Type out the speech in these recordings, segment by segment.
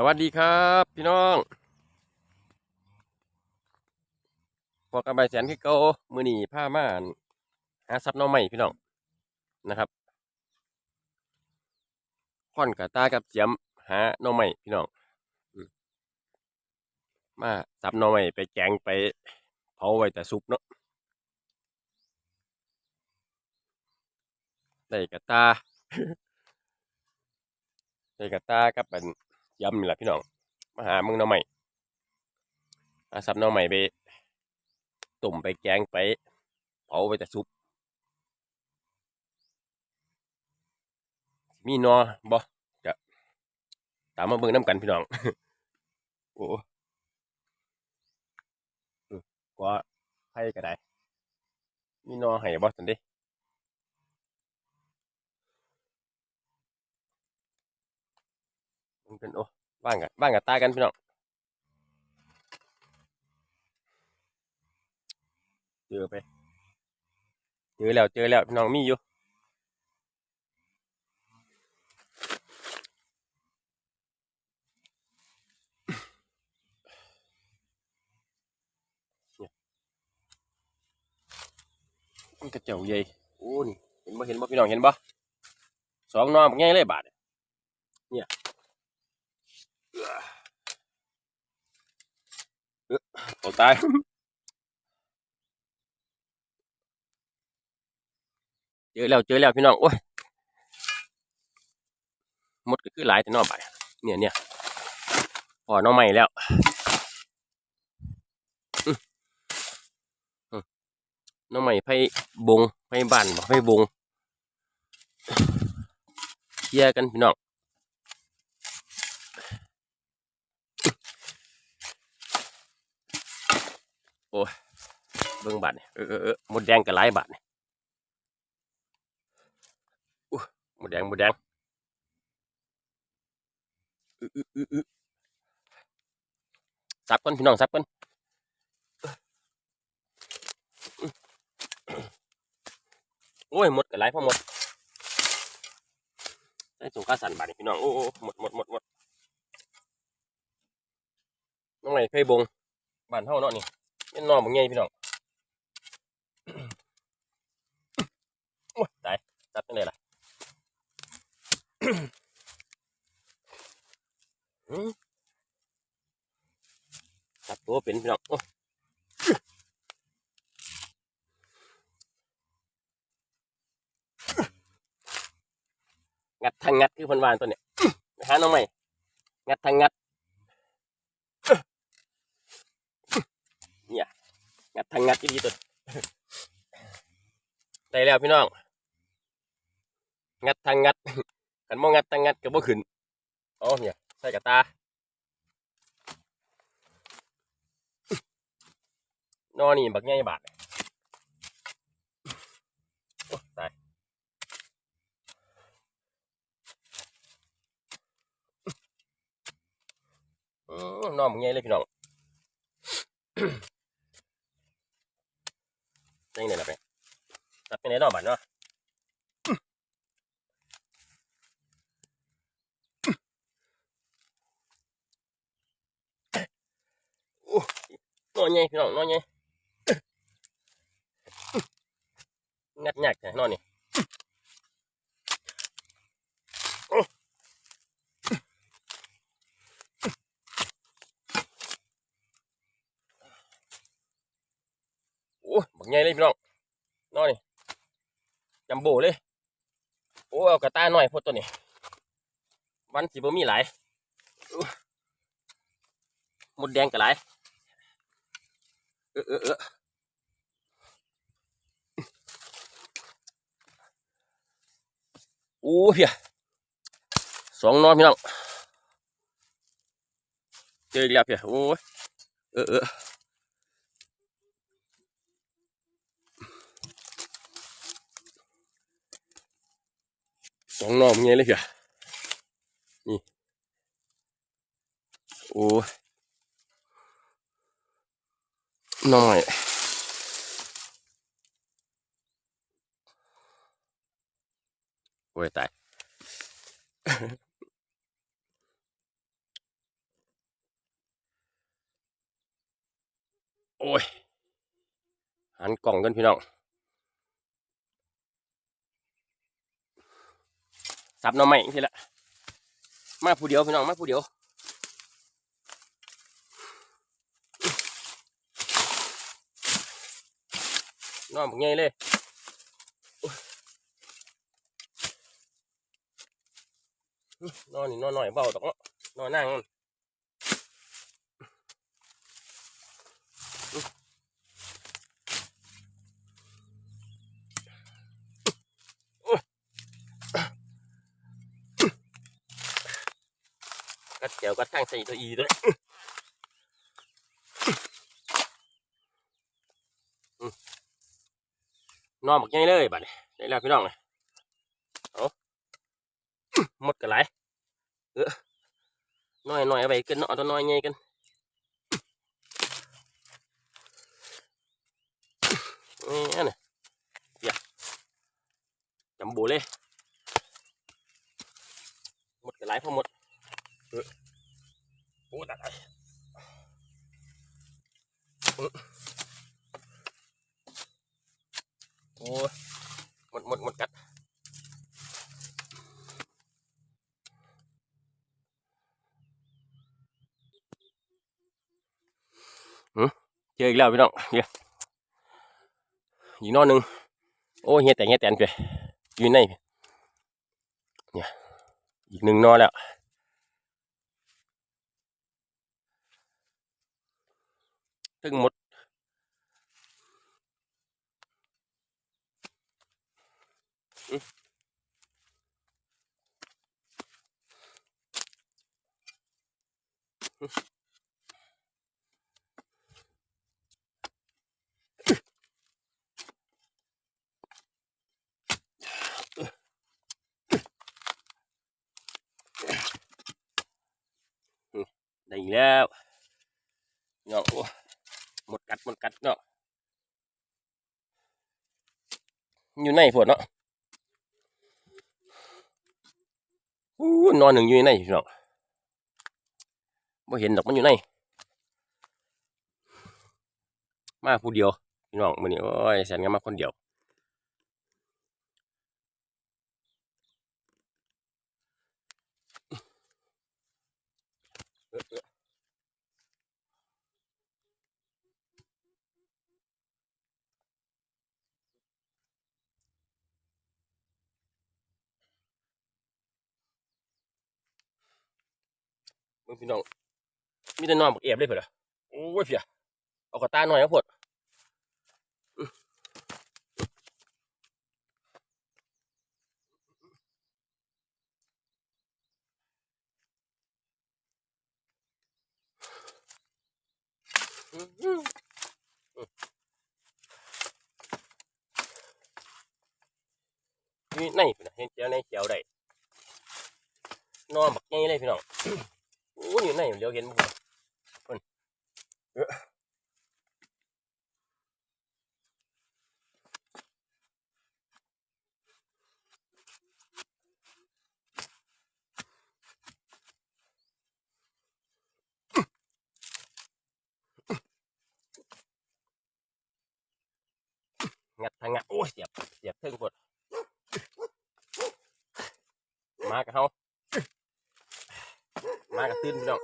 สวัสดีครับพี่น้องพอกับใบแสนคือเกามือนีผ้าม่านหาซับน้องใหม่พี่น้องนะครับค่อนกับตากับเจียมหาน้องใหม่พี่น้องมาซับน้องใหม่ไปแกงไปเผาไว้แต่ซุปเนาะได้กับตาได้กับตากับเป็น ยำนี่แหละพี่น้องมาหามึงน่องใหม่มาซับน่องใหม่ไปตุ่มไปแกงไปเผาไปแต่ซุปมีนอบ่จะตามมาเบิ่งน้ำกันพี่น้อง โอ้เออก็ไผ่ก็ได้ มีนอให้บ่สันด้มัน เป็นโอ้บ้างกันบ้างกันตายกันพี่น้องเจอไปเจอแล้วเจอแล้วพี่น้องมีอยู่มันกระเจ้าใหญ่โอ้นี่เห็นบ่เห็นบ่พี่น้องเห็นบ่สองหนอมง่ายเลยบาทเนี่ยเอื้อ เออตายเจอแล้วเจอแล้วพี่น้องโอ้ยมดก็คือหลายแต่นอกบาดเนี่ยเนี่ยพอน้องใหม่แล้วน้องใหม่ไพ่บงไพ่บ้านบ่ไพ่บงเคลียกันพี่น้อง โอ้ยเบิ่งบาดเนี่ยเออเออเออมดแดงก็หลายบาทเนี่ยหมูแดงหมูแดงอืออืออืออซับกันพี่น้องซับกันโอ้ยหมดกันไรพ่อหมดได้สงกาสันบาดนี่พี่น้องโอ้โอ้หมดหมดหมดหมดน้องไหนเคยบงบ้านเท่าเนาะนี่เป็นน้องมึงไงพี่น้องโอ้ยตายซับกันเลยล่ะ อืมจับตัวเป็นพี่น้องงัดทางงัดคือพันวานตัวเนี้ยไปหาน้องใหม่งัดทางงัดเนี่ยงัดทางงัดที่ดีตัวได้แล้วพี่น้อง งัดทางงัดขันมองงัดทางงัดก็บ่ขึ้นอ๋อเนี่ย ใส่กระตา นอนี่บักง่ายบาทโอ้ตายอืมนอนบักง่ายเลยพี่น้องยังไงล่ะไปตัดไปไหนนอนบาทเนาะ นอนไงพี่น้องนอนไงงัดยากแค่นอนนี่โอ้บักใหญ่เลยพี่น้องนอนนี่จัมโบ้เลยโอ้เอากระต้ายหน่อยพดตัวนี้วันสิบ่มีหลายหมดแดงก็หลาย เออเออโอ้เพียสองนอนพี่น้องเจออีกแล้วเพียโอ้ยเออเออสองนอนมึงไงเลยเพียนี่โอ้ย หน่อยโอ้ยตายโอ้ย หันกล่องกันพี่น้อง ซับน้องใหม่ทีละ มาผู้เดียวพี่น้อง มาผู้เดียว นอนบักใหญ่เลยโอ้ยนอนนี่นอนหน่อยเบาดอกเนาะนอนนั่งมันกัดเจียวกัดทั้งใส่ตัวอีด้วย นอนบักใหญ่เลยบัดนี้ได้แล้วพี่น้องเลยเอาหมดกันหลายเออน้อยน้อยเอาไปกันเนาะเอาตัวน้อยใหญ่กันนี่น่ะเดี๋ยวจำบูเลยหมดกันหลายพอหมดเออโอ้ตายเออ โอ้ยหมดหมดหมดกัดเจออีกแล้วพี่น้องเดี๋ยวอีกนอนหนึ่งโอ้เฮียแต่เฮียแตนไปอยู่ในเนี่ยอีกหนึ่งนอนแล้วถึงหมด กแล้วเนาะหมดกัดหมดกัดเนาะอยู่ในพวดเนาะอู้นอนหนึ่งอยู่ในพี่น้องบ่เห็นดอกมันอยู่ใน มาผู้เดียวพี่น้องมื้อนี้โอ้ยแสนกันมาคนเดียว มึงพี่น้องมีแต่นอนบักเอียบเลยเพิ่อนล่ะโอ้ยเพียเอากระตาหน่อยนะพวดอื้อหือนี่ในพี่น้องเห็นเจียวในเจียวได้นอนบักใหญ่เลยพี่น้อง อ้ยอยู่ในเดี๋ยวเห็นบ่เพิ่นเอ้องัดทางงัดโอ้ยเสียบเสียบเทิงปวดมากับเฮามากับ ตื้นพี่น้อง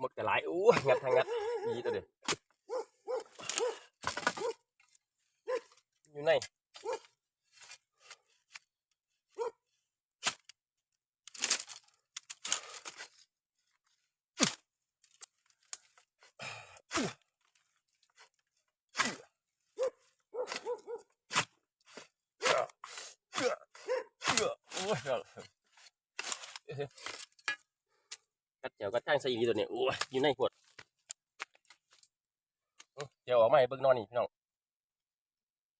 หมดกระหลายโอ้ยงัดทางงัดดีตัวเดียวอยู่ในโอ้ ยกัดเจียวกัดทางใส่อีตัวเนี้โอ้ยอยู่ในขวดเจียวออกมาให้เบิ้งนอนนี่พี่น้อง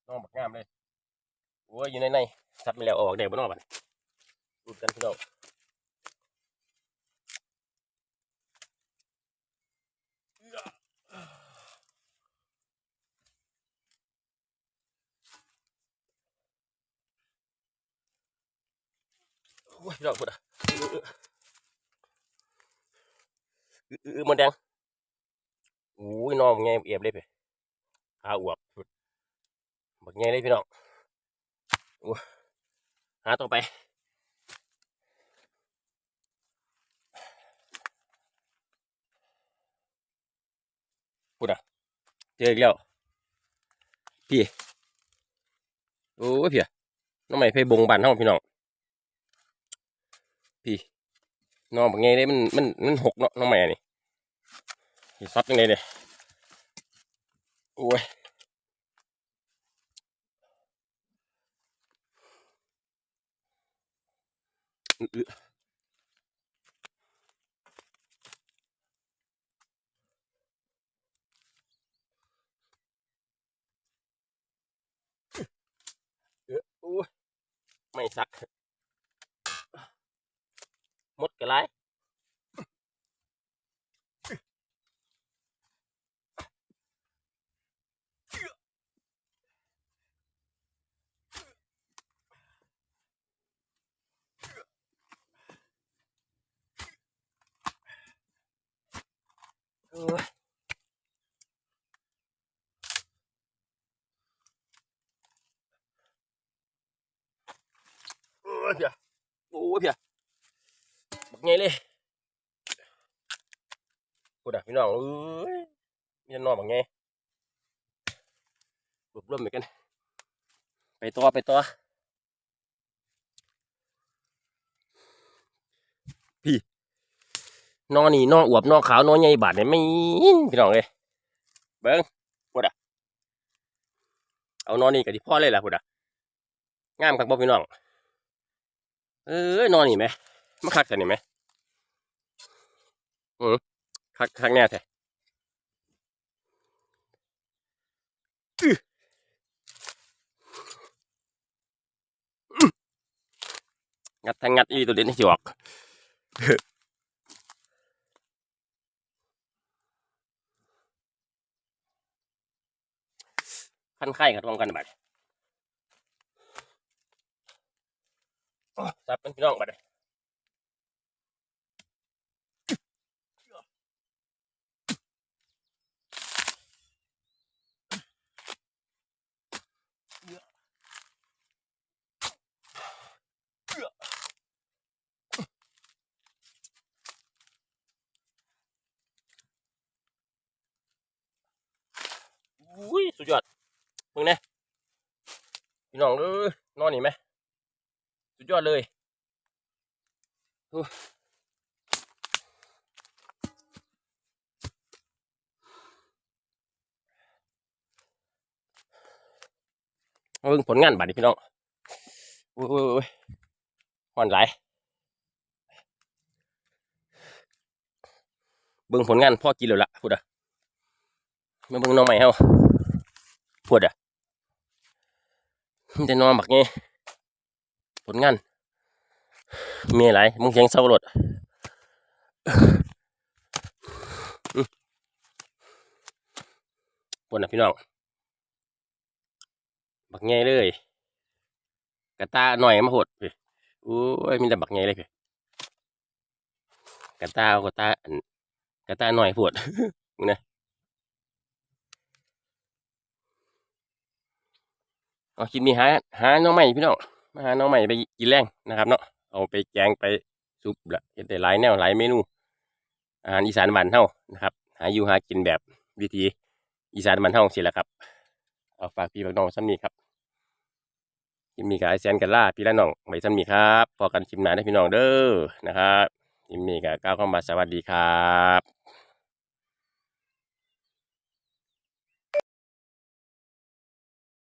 นอนบักงามเลยโอ้ยอยู่ในในซับไปแล้วอาออกเด้บ่เนอกบัดรูดกันพี่น้อง อ้ยพี่น้องปวดอะอืออื้อมันแดงโอ้ยน้องไงเอียบเลยไปขาอวบสุดบักไงเลยพี่น้องโอ้หาต่อไปพูดอะเจออีกแล้วพี่โอ้ยพี่อะน้องใหม่เพยบงบานห้องพี่น้อง พี่น้องบอกไงได้มันมันมันหกเนาะน้องใหม่นี่สิซับยังไงเนี่ยโอ้ยอื้อเออโอ้ยไม่ซัก หมดกระไไงเลยพูดอะพี่น้องเอ้ยมีแต่นอนบักไงรวบรวมไปกัน ไปต่อไปต่อพี่นอนนี่นอนอวบนอนขาวนอนใหญ่บาดเนี่ยไม่พี่น้องเลยเบิ้งพูดอะเอานอนนี่กับที่พ่อเลยล่ะพูดอะงามครับบ่พี่น้องเอ้ยนอนนี่ไหมมาคักแต่นี่ไหม อืมคักคักแน่แท้งัดทางงัดอีตัวเด่นที่ออกขั้นไข่กับรวมกันบัดจับเป็นพี่น้องบัดเลยสุดยอด มึงนี่ยพี่น้องเอ้ยนอนนี่ไหมสุดยอดเลยมาเบิ่งผลงานบัดนี้พี่น้องโอ้ยโอ้ยหอนไหลเบิ่งผลงานพ่อกินแล้วล่ะพูดอะมาเบิ่งน้องใหม่เฮาพูดอะ จะนอนบักไงผลงานมีอะไรมึงเสียงเศร้ารถปนนะพี่น้อง บักไงเลย กระตาหน่อยมาหดพี่โอ้ยมีแต่บักไงเลยพี่กระตากระตาอันกระตาหน่อยปวดนะ เอาคิดมีหาหาน้องใหม่พี่น้องมาหาน้องใหม่ไปกินแรงนะครับเนาะเอาไปแกงไปซุปละเฮ็ดได้หลายแนวหลายเมนูอาหารอีสานบ้านเฮานะครับ หาอยู่หากินแบบวิธีอีสานบ้านเฮาสิแหละครับเอาฝากพี่ฝากน้องซ้ำนี้ครับคลิปนี้กับไอแซนกันล่าพี่และน้องไว้ซ้ำนี้ครับพอกันคลิปหน้าได้พี่น้องเด้อนะครับคลิปนี้กับก้าวเข้ามาสวัสดีครับ